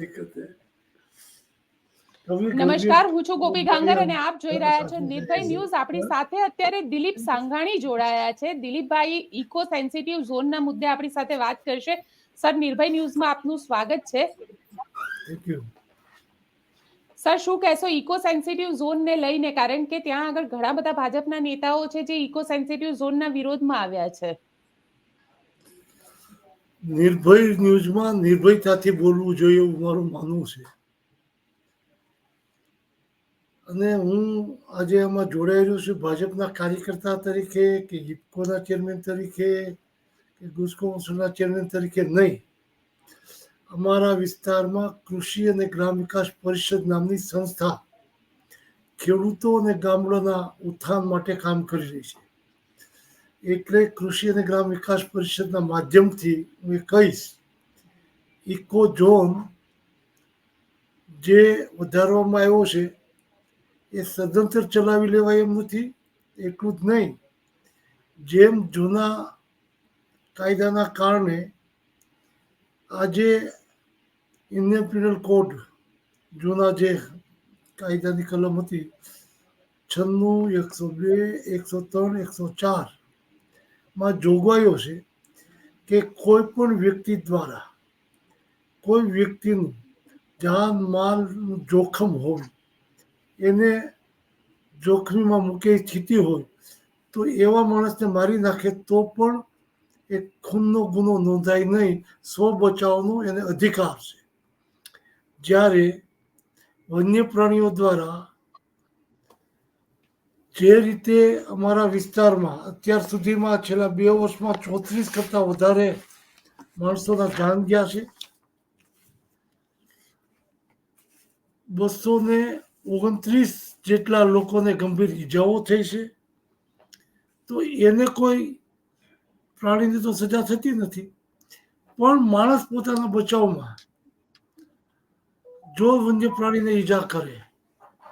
દિક્કત હે નમસ્કાર હું છું ગોપી ગાંગર અને આપ જોઈ રહ્યા છો નિર્ભય ન્યૂઝ. આપણી સાથે અત્યારે દિલીપ સાંઘાણી જોડાયા છે. દિલીપભાઈ ઇકો સેન્સિટિવ ઝોનના મુદ્દે આપણી સાથે વાત કરશે. સર નિર્ભય ન્યૂઝમાં આપનું સ્વાગત છે. સર શું કહેશો? ઇકો સેન્સિટિવ ઝોનને લઈને કારણ કે ત્યાં આગળ ઘણા બધા ભાજપના નેતાઓ છે જે ઇકો સેન્સિટિવ ઝોનના વિરોધમાં આવ્યા છે. નિર્ભય ન્યૂઝમાં નિર્ભયતાથી બોલવું જોઈએ એવું મારું માનવું છે. અને હું આજે એમાં જોડાયેલો છું ભાજપના કાર્યકર્તા તરીકે કે ઇફકોના ચેરમેન તરીકે કે ગુસ્કો ચેરમેન તરીકે નહીં. અમારા વિસ્તારમાં કૃષિ અને ગ્રામ વિકાસ પરિષદ નામની સંસ્થા ખેડૂતો અને ગામડાના ઉત્થાન માટે કામ કરી રહી છે. એટલે કૃષિ અને ગ્રામ વિકાસ પરિષદના માધ્યમથી હું કહીશ, ઇકો ઝોન જે વધારવામાં આવ્યો છે, એ સદંતર ચલાવી લેવાય એમ નથી, એટલું જ નહીં. જેમ જૂના કાયદાના કારણે આજે ઇન્ડિયન પિનલ કોડ જૂના જે કાયદાની કલમ હતી, છન્નું, એકસો બે, એકસો ત્રણ, એકસો ચાર માં જોગવાઈઓ છે કે કોઈ પણ વ્યક્તિ દ્વારા, કોઈ વ્યક્તિનું જાન માલનું જોખમ હોય, એને જોખમીમાં મૂકે સ્થિતિ હોય, તો એવા માણસને મારી નાખે તો પણ એ ખૂનનો ગુનો નોંધાય નહીં, સ્વ બચાવનો એને અધિકાર છે. જ્યારે વન્ય પ્રાણીઓ દ્વારા જે રીતે અમારા વિસ્તારમાં અત્યાર સુધીમાં છેલ્લા બે વર્ષમાં ચોત્રીસ કરતાં વધારે માણસોના જાન ગયા છે. બસો ને ઓગણત્રીસ જેટલા લોકોને ગંભીર ઈજાઓ થઈ છે. તો એને કોઈ પ્રાણીની તો સજા થતી નથી. પણ માણસ પોતાના બચાવમાં જો વન્ય પ્રાણીને ઈજા કરે,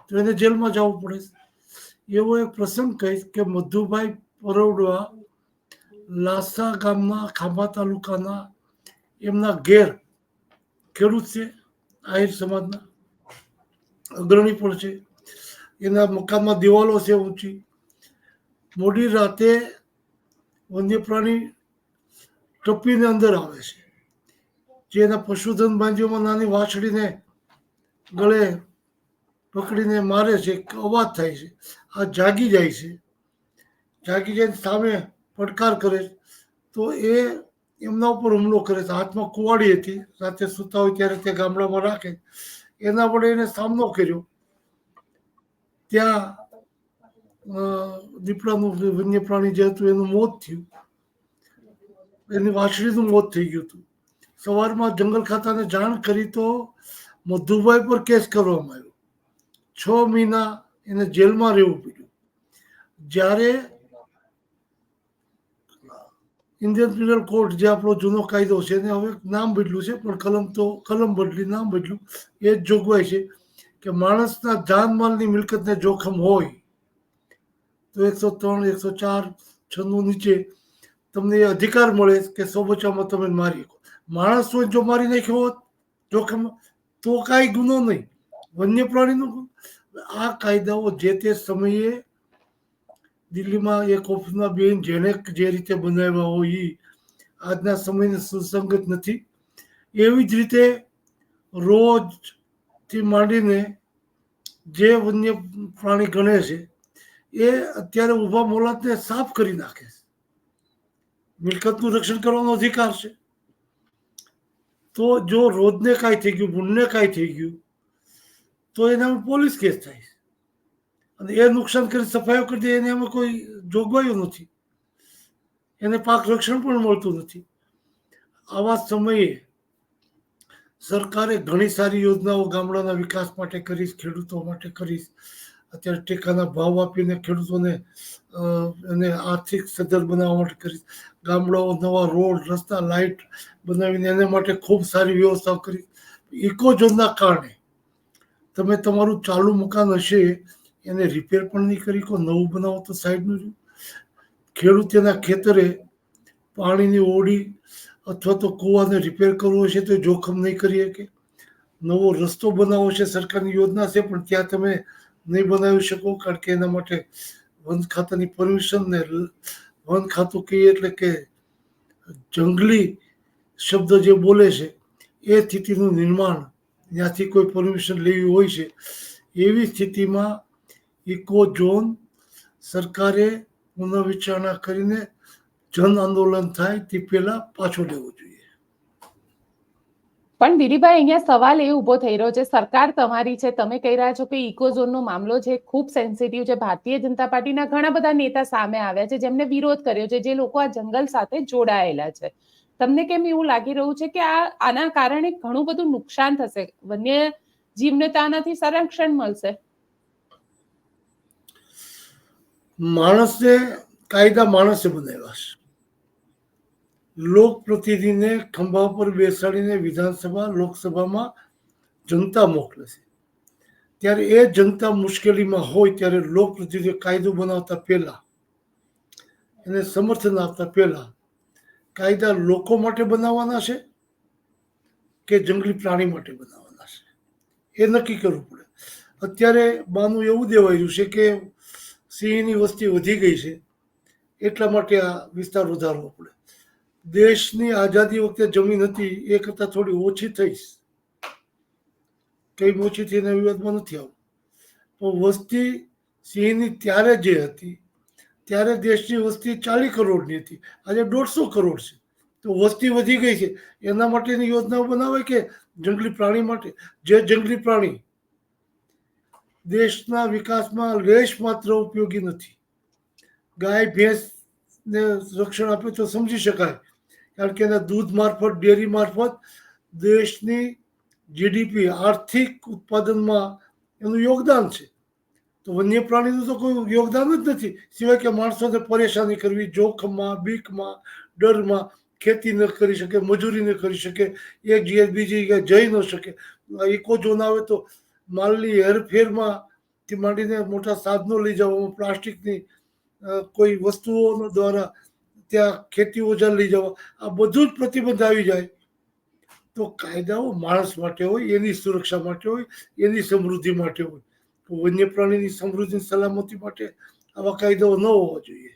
તો એને જેલમાં જવું પડે એવો એક પ્રસંગ કહીશ કે મધુભાઈ પરોડવા લાસા ગામના ખાંભા તાલુકાના એમના ઘેર ખેડૂત છે, આહિર સમાજના અગ્રણી પણ છે. એના મકાનમાં દિવાલો છે ઊંચી. મોડી રાતે વન્ય પ્રાણી ટપીને અંદર આવે છે. જે એના પશુધન બાંધીઓમાં નાની વાછડીને ગળે પકડીને મારે છે અવાજ થાય છે. આ જાગી જાય છે. જાગી જઈને સામે પડકાર કરે તો એ એમના ઉપર હુમલો કરે છે. હાથમાં કુવાડી હતી. રાતે સૂતા હોય ત્યારે તે ગામડામાં રાખે. એના વડે એને સામનો કર્યો. ત્યાં દીપડાનું વન્ય પ્રાણી જે હતું, એનું મોત થયું. એની વાછડીનું મોત થઈ ગયું હતું. સવારમાં જંગલ ખાતાને જાણ કરી તો મધુભાઈ પર કેસ કરવામાં આવ્યો. છ મહિના એને જેલમાં રહેવું પડ્યું. જ્યારે ઇન્ડિયન પિનલ કોડ જે આપણો જૂનો કાયદો છે, એને હવે નામ બદલ્યું છે, પણ કલમ તો, કલમ બદલી, નામ બદલ્યું. એ જ જોગવાઈ છે કે માણસના જાનમાલની મિલકતને જોખમ હોય તો એકસો ત્રણ, એકસો ચાર છનું નીચે તમને એ અધિકાર મળે કે સો તમે મારી માણસો જો મારી નાખ્યો હોત જોખમ, તો કાંઈ ગુનો નહીં. વન્ય પ્રાણીનો આ કાયદાઓ જે તે સમયે દિલ્હીમાં એક ઓફિસમાં બેન જેને જે રીતે બનાવ્યા હોય એ આજના સમયને સુસંગત નથી. એવી જ રીતે રોજથી માંડીને જે વન્ય પ્રાણી ગણે છે, એ અત્યારે ઊભા મોલાતને સાફ કરી નાખે છે. મિલકતનું રક્ષણ કરવાનો અધિકાર છે. તો જો રોજને કાંઈ થઈ ગયું, ભૂલને કાંઈ થઈ ગયું તો એનામાં પોલીસ કેસ થાય અને એ નુકસાન કરી સફાઈઓ કરી દે, એને એમાં કોઈ જોગવાઈઓ નથી. એને પાક રક્ષણ પણ મળતું નથી. આવા સમયે સરકારે ઘણી સારી યોજનાઓ ગામડાના વિકાસ માટે કરીશ, ખેડૂતો માટે કરીશ. અત્યારે ટેકાના ભાવ આપીને ખેડૂતોને એને આર્થિક સદ્ધર બનાવવા માટે કરીશ. ગામડાઓ નવા રોડ, રસ્તા લાઇટ બનાવીને એને માટે ખૂબ સારી વ્યવસ્થા કરી ઇકોઝોનના કારણે તમે તમારું ચાલુ મકાન હશે, એને રિપેર પણ નહીં કરી કો નવું બનાવો તો સાઈડનું જ. ખેડૂત એના ખેતરે પાણીની ઓડી અથવા તો કૂવાને રિપેર કરવો હશે તો જોખમ નહીં કરી શકે. નવો રસ્તો બનાવવો છે સરકારની યોજના છે, પણ ત્યાં તમે નહીં બનાવી શકો, કારણ કે એના માટે વન ખાતાની પરમિશન ને વન ખાતું કહીએ એટલે કે જંગલી શબ્દ જે બોલે છે, એ સ્થિતિનું નિર્માણ ત્યાંથી કોઈ પરમિશન લેવી હોય છે. એવી સ્થિતિમાં ઇકો ઝોન સરકારે પુનઃવિચારણા કરીને જન આંદોલન થાય તે પહેલા પાછો લેવો જોઈએ. પણ દિલીપભાઈ અહીંયા સવાલ એ ઊભો થઈ રહ્યો છે. સરકાર તમારી છે, તમે કહી રહ્યા છો કે ઇકોઝોનનો મામલો છે, ખૂબ સેન્સિટિવ છે. ભારતીય જનતા પાર્ટીના ઘણા બધા નેતા સામે આવ્યા છે, જેમને વિરોધ કર્યો છે, જે લોકો આ જંગલ સાથે જોડાયેલા છે. તમને કેમ એવું લાગી રહ્યું છે કે આ, આના કારણે ઘણું બધું નુકસાન થશે? વન્ય જીવને તો આનાથી સંરક્ષણ મળશે. માણસને કાયદા માણસે બનાવ્યા છે. લોક પ્રતિનિધિને ખંભા પર બેસાડીને વિધાનસભા, લોકસભામાં જનતા મોકલે છે. ત્યારે એ જનતા મુશ્કેલીમાં હોય ત્યારે લોક પ્રતિનિધિ કાયદો બનાવતા પહેલા, એને સમર્થન આપતા પહેલા કાયદા લોકો માટે બનાવવાના છે કે જંગલી પ્રાણી માટે બનાવવાના છે? એ નક્કી કરવું પડે. અત્યારે બાનું એવું દેવાયું છે કે સિંહની વસ્તી વધી ગઈ છે, એટલા માટે આ વિસ્તાર વધારવો પડે. દેશની આઝાદી વખતે જમીન હતી, એ કરતાં થોડી ઓછી થઈશ. કંઈ ઓછી થઈને વિવાદમાં નથી આવું પણ વસ્તી સિંહની ત્યારે જે હતી ત્યારે દેશની વસ્તી ચાલીસ કરોડની હતી. આજે દોઢસો કરોડ છે. તો વસ્તી વધી ગઈ છે. એના માટેની યોજનાઓ બનાવે કે જંગલી પ્રાણી માટે? જે જંગલી પ્રાણી દેશના વિકાસમાં લેશ માત્ર ઉપયોગી નથી. ગાય, ભેંસને રક્ષણ આપે તો સમજી શકાય. કારણ કે એના દૂધ મારફત, ડેરી મારફત દેશની જીડીપી આર્થિક ઉત્પાદનમાં એનું યોગદાન છે. તો વન્ય પ્રાણીનું તો કોઈ યોગદાન જ નથી. સિવાય કે માણસોને પરેશાની કરવી, જોખમમાં, બીકમાં, ડરમાં ખેતી ન કરી શકે, મજૂરી ન કરી શકે, એક જગ્યાએ બીજી જગ્યાએ જઈ ન શકે. ઇકો ઝોન આવે તો માલની હેરફેરમાં થી માંડીને મોટા સાધનો લઈ જવામાં, પ્લાસ્ટિકની કોઈ વસ્તુઓ દ્વારા ત્યાં ખેતી ઓજાર લઈ જવા, આ બધું જ પ્રતિબંધ આવી જાય. તો કાયદાઓ માણસ માટે હોય, એની સુરક્ષા માટે હોય, એની સમૃદ્ધિ માટે હોય. વન્ય પ્રાણીની સમૃદ્ધિ સલામતી માટે આવા કાયદો ન હોવો જોઈએ.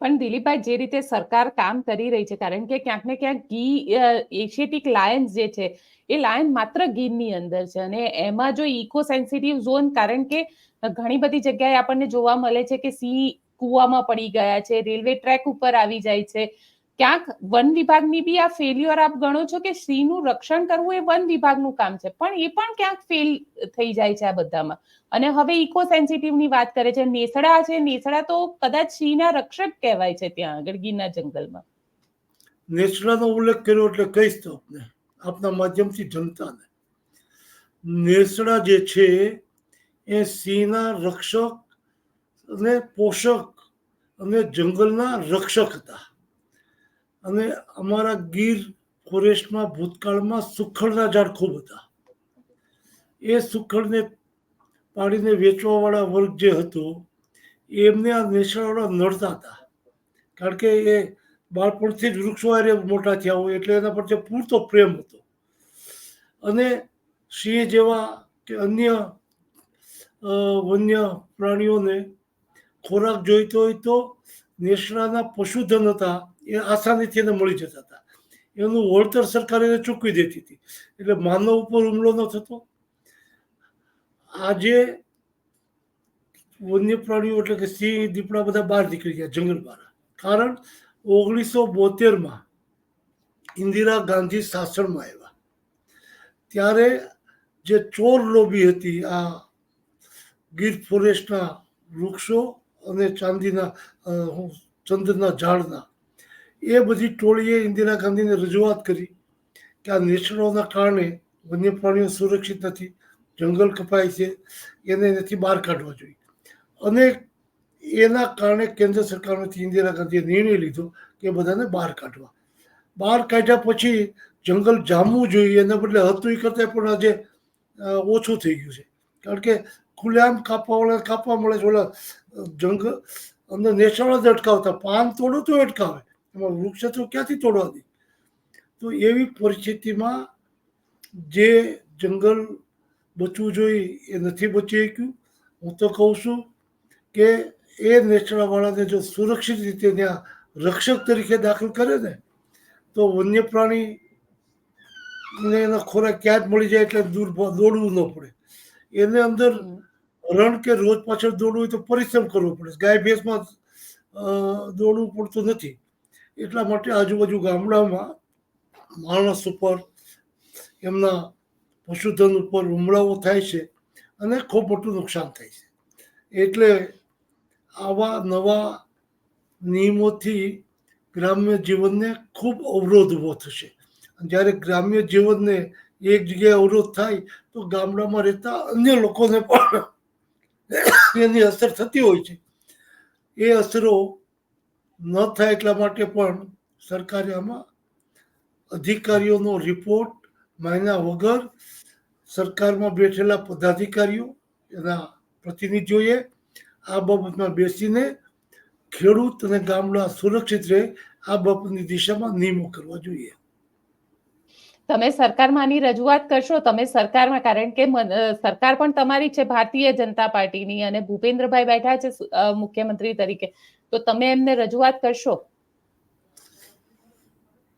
પણ દિલીપભાઈ, જે રીતે સરકાર કામ કરી રહી છે, કારણ કે ક્યાંક ને ક્યાંક ગી એશિયાટિક લાયન્સ જે છે, એ લાયન માત્ર ગીરની અંદર છે. અને એમાં જો ઇકો સેન્સિટિવ ઝોન, કારણ કે ઘણી બધી જગ્યાએ આપણને જોવા મળે છે કે સિંહ કૂવામાં પડી ગયા છે, રેલવે ટ્રેક ઉપર આવી જાય છે ક્યાંક વન વિભાગની બી આ ફેલ્યોર આપ ગણો છો કે સિંહનું રક્ષણ કરવું એ વન વિભાગનું કામ છે. પણ એ પણ ક્યાંક ફેલ થઈ જાય છે આ બધામાં. અને હવે ઇકો સેન્સિટિવની વાત કરે છે. નેસડા છે. નેસડા તો કદાચ સિંહના રક્ષક કહેવાય છે ત્યાં આગળ, ગીરના જંગલમાં. નેસડાનો ઉલ્લેખ કર્યો એટલે કહીશ તો આપને. આપના માધ્યમથી જનતાને. નેસડા જે છે, એ સિંહના રક્ષક અને પોષક અને જંગલના રક્ષક હતા. અને અમારા ગીર ફોરેસ્ટમાં ભૂતકાળમાં સુખડના ઝાડ ખૂબ હતા. એ સુખડને પાડીને વેચવાવાળા વર્ગ જે હતો, એમને આ નેસડાવાળા નડતા હતા. કારણ કે એ બાળપણથી જ વૃક્ષો હારે મોટા થયા હોય એટલે એના પ્રત્યે પૂરતો પ્રેમ હતો. અને સિંહ જેવા કે અન્ય વન્ય પ્રાણીઓને ખોરાક જોઈતો હોય તો નેસડાના પશુધન હતા. એ આસાનીથી એને મળી જતા હતા. એનું વળતર સરકાર એને ચૂકવી દેતી હતી. એટલે માનવ ઉપર હુમલો ન થતો. આજે વન્ય પ્રાણીઓ એટલે કે સિંહ, દીપડા બધા બહાર નીકળી ગયા જંગલ બહાર કારણ ઓગણીસો બોતેરમાં ઇન્દિરા ગાંધી શાસનમાં આવ્યા. ત્યારે જે ચોર લોબી હતી આ ગીર ફોરેસ્ટના વૃક્ષો અને ચાંદીના ચંદ્રના ઝાડના એ બધી ટોળીએ ઇન્દિરા ગાંધીને રજૂઆત કરી કે આ નેચરોના કારણે વન્ય પ્રાણીઓ સુરક્ષિત નથી, જંગલ કપાય છે, એને એનાથી બહાર કાઢવા જોઈએ. અને એના કારણે કેન્દ્ર સરકારમાંથી ઇન્દિરા ગાંધીએ નિર્ણય લીધો કે બધાને બહાર કાઢવા. બહાર કાઢ્યા પછી જંગલ જામવું જોઈએ, એના બદલે હતું એ કરતાં પણ આજે ઓછું થઈ ગયું છે. કારણ કે ખુલ્લેઆમ કાપવાવાળા કાપવા મળે છે, ઓલા જંગલ અંદર નેચરલ જ અટકાવતા, પાન તોડું તો અટકાવે. એમાં વૃક્ષ તો ક્યાંથી તોડવા દે તો એવી પરિસ્થિતિમાં જે જંગલ બચવું જોઈએ એ નથી બચી શક્યું. હું તો કહું છું કે એ નેચરાવાળાને જો સુરક્ષિત રીતે ત્યાં રક્ષક તરીકે દાખલ કરે ને તો વન્ય પ્રાણી ને એનો ખોરાક ક્યાં જ મળી જાય એટલે દૂર દોડવું ન પડે. એને અંદર રણ કે રોજ પાછળ દોડવું હોય તો પરિશ્રમ કરવો પડે. ગાય ભેંસમાં દોડવું પડતું નથી. એટલા માટે આજુબાજુ ગામડામાં માણસ ઉપર, એમના પશુધન ઉપર હુમલાઓ થાય છે અને ખૂબ મોટું નુકસાન થાય છે. એટલે આવા નવા નિયમોથી ગ્રામ્ય જીવનને ખૂબ અવરોધ ઊભો થશે. જ્યારે ગ્રામ્ય જીવનને એક જગ્યાએ અવરોધ થાય, તો ગામડામાં રહેતા અન્ય લોકોને પણ એની અસર થતી હોય છે. એ અસરો ન થાય એટલા માટે પણ સરકારે આમાં અધિકારીઓનો રિપોર્ટ માન્યા વગર સરકારમાં બેઠેલા પદાધિકારીઓ, એના પ્રતિનિધિઓએ આ બાબતમાં બેસીને ખેડૂત અને ગામડા સુરક્ષિત રહે, આ બાબતની દિશામાં નિયમો કરવા જોઈએ. તમે સરકારમાં આની રજૂઆત કરશો, તમે સરકારમાં, કારણ કે સરકાર પણ તમારી છે, ભારતીય જનતા પાર્ટીની અને ભૂપેન્દ્રભાઈ બેઠા છે મુખ્યમંત્રી તરીકે. તો તમે એમને રજૂઆત કરશો?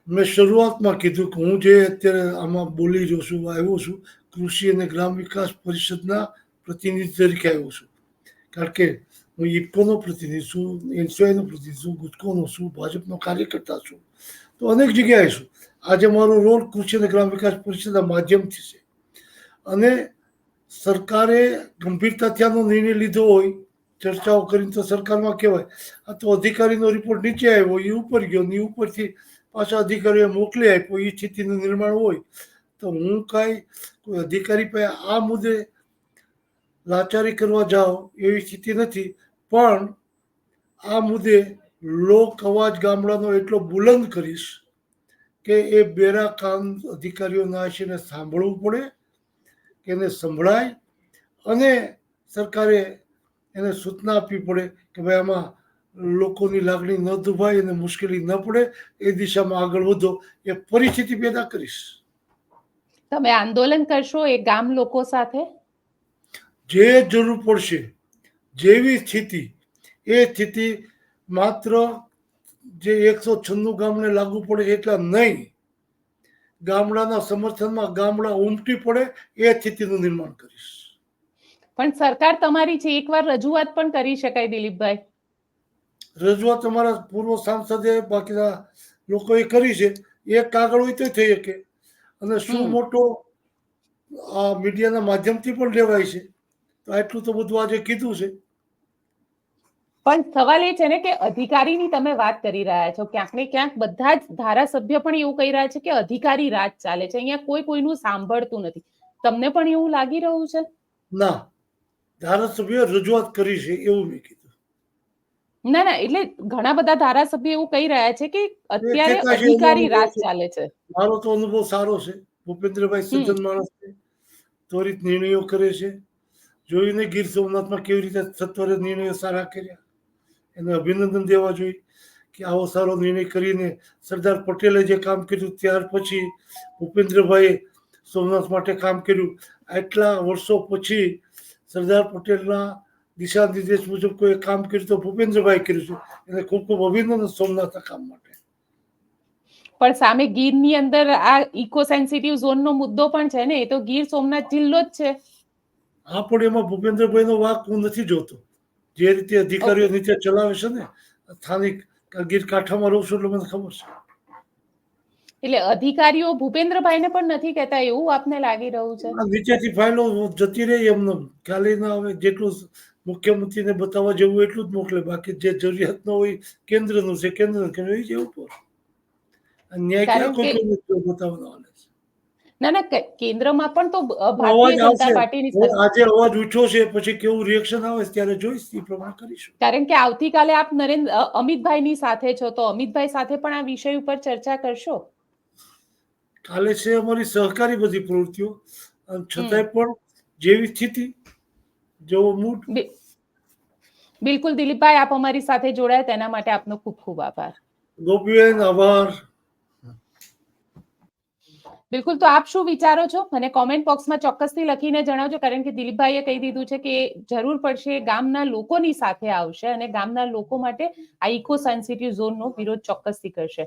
મેં શરૂઆતમાં કીધું કે હું જે અત્યારે આમાં બોલી રહ્યો છું, આવ્યો છું, કૃષિ અને ગ્રામ વિકાસ પરિષદના પ્રતિનિધિ તરીકે આવ્યો છું. કારણ કે હું ઇફકોનો પ્રતિનિધિ છું, એનસીઆઈનો પ્રતિનિધિ છું, ગુજકોનો છું, ભાજપનો કાર્યકર્તા છું. તો અનેક જગ્યાએ છું. આજે મારો રોલ કૃષિ અને ગ્રામ વિકાસ પરિષદના માધ્યમથી છે. અને સરકારે ગંભીરતાથી આનો નિર્ણય લીધો હોય ચર્ચાઓ કરીને તો સરકારમાં કહેવાય. આ તો અધિકારીનો રિપોર્ટ નીચે આવ્યો એ ઉપર ગયો ને ઉપરથી પાછા અધિકારીએ મોકલી આપ્યો એ સ્થિતિનું નિર્માણ હોય તો હું કાંઈ કોઈ અધિકારી પાસે આ મુદ્દે લાચારી કરવા જાઓ એવી સ્થિતિ નથી. પણ આ મુદ્દે લોક અવાજ ગામડાનો એટલો બુલંદ કરીશ કે એ બેરા કાન અધિકારીઓના આશીને સાંભળવું પડે, કે એને સંભળાય અને સરકારે એને સૂચના આપવી પડે કે ભાઈ આમાં લોકોની લાગણી ન દુભાય અને મુશ્કેલી ન પડે એ દિશામાં આગળ વધો એ પરિસ્થિતિ પેદા કરીશ. તમે આંદોલન કરશો એ ગામ લોકો સાથે? જે જરૂર પડશે જેવી સ્થિતિ એ સ્થિતિ માત્ર જે એકસો છન્નું ગામને લાગુ પડે એટલા નહીં ગામડાના સમર્થનમાં ગામડા ઉમટી પડે એ સ્થિતિનું નિર્માણ કરીશ. પણ સરકાર તમારી છે એકવાર રજૂઆત પણ કરી શકાય દિલીપભાઈ. રજૂઆત અમારા પૂર્વ સાંસદે બાકીના લોકોએ કરી છે એક કાગળ હોય તો થઈ શકે. અને શું મોટો આ મીડિયાના માધ્યમથી પણ લેવાય છે તો આટલું તો બધું આજે કીધું છે. પણ સવાલ એ છે ને કે અધિકારીની તમે વાત કરી રહ્યા છો ક્યાંક ને ક્યાંક બધા જ ધારાસભ્ય પણ એવું કહી રહ્યા છે કે અધિકારી રાજ ચાલે છે અહીંયા કોઈ કોઈનું સાંભળતું નથી. તમને પણ એવું લાગી રહ્યું છે? ના. ધારાસભ્ય રજૂઆત કરી છે એવું મેં કીધું. ના ના એટલે ઘણા બધા ધારાસભ્ય એવું કહી રહ્યા છે કે અત્યારે અધિકારી રાજ ચાલે છે. મારો તો અનુભવ સારો છે. ભૂપેન્દ્રભાઈ સજ્જન માણસ છે. ત્વરિત નિર્ણયો કરે છે. જોઈને ગીર સોમનાથમાં કેવી રીતે સત્વરે નિર્ણયો સારા કર્યા. એને અભિનંદન દેવા જોઈએ કે આવો સારો નિર્ણય કરીને સરદાર પટેલે જે કામ કર્યું ત્યાર પછી ભૂપેન્દ્રભાઈએ સોમનાથ માટે કામ કર્યું. આટલા વર્ષો પછી સરદાર પટેલના દિશા નિર્દેશ મુજબ કોઈ કામ કર્યું તો ભૂપેન્દ્રભાઈ કર્યું છે. એને ખૂબ ખૂબ અભિનંદન સોમનાથના કામ માટે. પણ સામે ગીરની અંદર આ ઇકો સેન્સિટિવ ઝોનનો મુદ્દો પણ છે ને એ તો ગીર સોમનાથ જિલ્લો જ છે. હા પણ એમાં ભૂપેન્દ્રભાઈનો વાક હું નથી જોતો. જે રીતે અધિકારીઓ નીચે ચલાવે છે ને સ્થાનિક ગીર કાંઠામાં રહું છું એટલે મને ખબર છે. એટલે અધિકારીઓ ભૂપેન્દ્રભાઈને પણ નથી કહેતા એવું આપને લાગી રહ્યું છે? નીચેથી ફાઇલો જતી રહી એમને ખ્યાલ ના આવે જેટલું મુખ્યમંત્રીને બતાવવા જેવું એટલું જ મોકલે. બાકી જે જરૂરિયાત ન હોય કેન્દ્રનું છે કેન્દ્ર એ જેવું પર ન્યાય ક્યાં કોઈ બતાવવાનો ના ના કેન્દ્રમાં પણ તો ભારતીય જનતા પાર્ટીની આજે અવાજ ઉઠ્યો છે પછી કેવું રિએક્શન આવે ત્યારે જોઈશ એ પ્રમાણે કરીશું. કારણ કે આવતીકાલે આપ નરેન્દ્ર અમિતભાઈની સાથે છો તો અમિતભાઈ સાથે પણ આ વિષય ઉપર ચર્ચા કરશો? કાલે છે અમારી સહકારી બધી પ્રવૃત્તિઓ. અને છતાંય પણ જેવી સ્થિતિ જેવો મૂડ બિલકુલ દિલીપભાઈ આપ અમારી સાથે જોડાયા. તેના માટે આપનો ખૂબ ખૂબ આભાર. ગોપીબેન આભાર. બિલકુલ તો આપ શું વિચારો છો? મને કોમેન્ટ બોક્સમાં ચોક્કસથી લખીને જણાવજો કારણ કે દિલીપભાઈએ કહી દીધું છે કે જરૂર પડશે ગામના લોકોની સાથે આવશે અને ગામના લોકો માટે આ ઇકો સેન્સિટિવ ઝોનનો વિરોધ ચોક્કસથી કરશે.